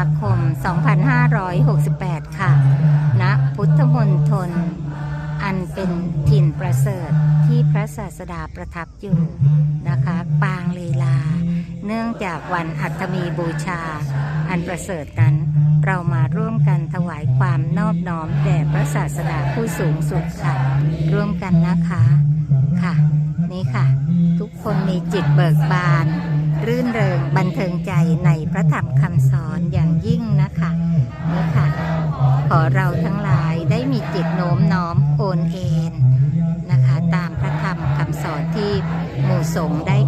าคม 2568 ค่ะณพุทธมณฑลอันเป็นถิ่นประเสริฐที่พระศาสดาประทับอยู่นะคะ ปางลีลา เนื่องจากวันอัตมีบูชา อันประเสริฐนั้น เรามาร่วมกันถวายความนอบน้อมแด่พระศาสดาผู้สูงสุดค่ะ ร่วมกันนะคะค่ะ นี่ค่ะ ทุกคนมีจิตเบิกบาน รื่นเริงบันเทิงใจใน ระธรรมคำสอนอย่างยิ่งนะคะนี่ค่ะ ขอเราทั้งหลายได้มีจิตโน้มน้อมโอนเอ็นนะคะ ตามพระธรรมคำสอนที่หมู่สงได้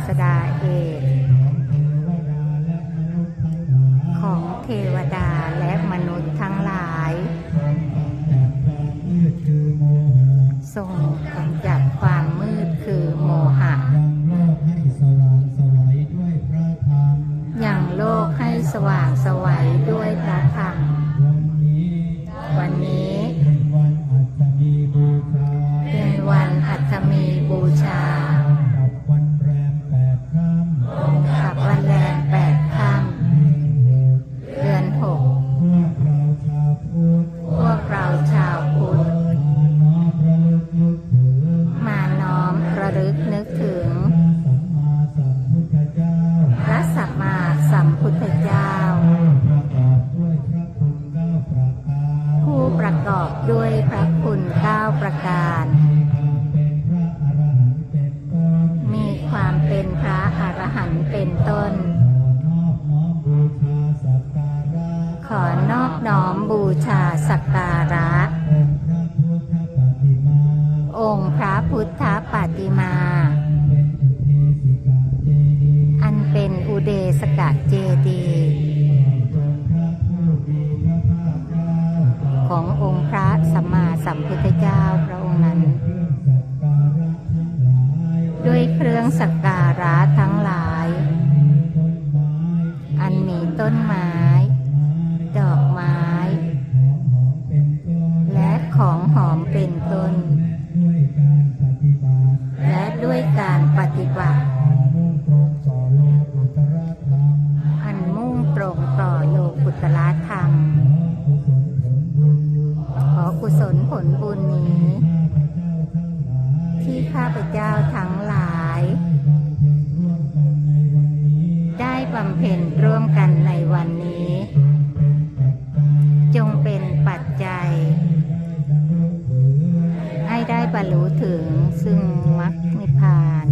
ศาสดาเอกของเทวดาและมนุษย์ทั้ง ลึกนึกถึงมาน้อมระลึกนึกถึง พระสัมมาสัมพุทธเจ้าพระสัมมาสัมพุทธเจ้าผู้ประกอบด้วยพระคุณเก้าประการผู้ประกอบด้วยพระคุณเก้าประการ มีความเป็นพระอรหันต์เป็นต้นมีความเป็นพระอรหันต์เป็นต้นขอนอบน้อมบูชาสักการะ องค์พระพุทธปฏิมา อันเป็นอุเดสกะเจดีขององค์พระสัมมาสัมพุทธเจ้าพระองค์นั้นด้วยเครื่องสักการะทั้งหลาย อันมีต้นไม้ ดอกไม้ และของหอมเป็นต้น ฏิบัติ และด้วยการปฏิบัติ อันมุ่งตรงต่อโลกุตระธรรมอันมุ่งตรงต่อโลกุตละธรรม ขอกุศลผลบุญขอกุศลผลบุญนี้ที่ข้าพเจ้าทั้งหลาย ได้บำเพ็ญร่วมกันในวันนี้ได้บำเพ็ญร่วมกันในวันนี้ จงเป็นปัจจัยจง บรรลุถึงซึ่งมรรคนิพพาน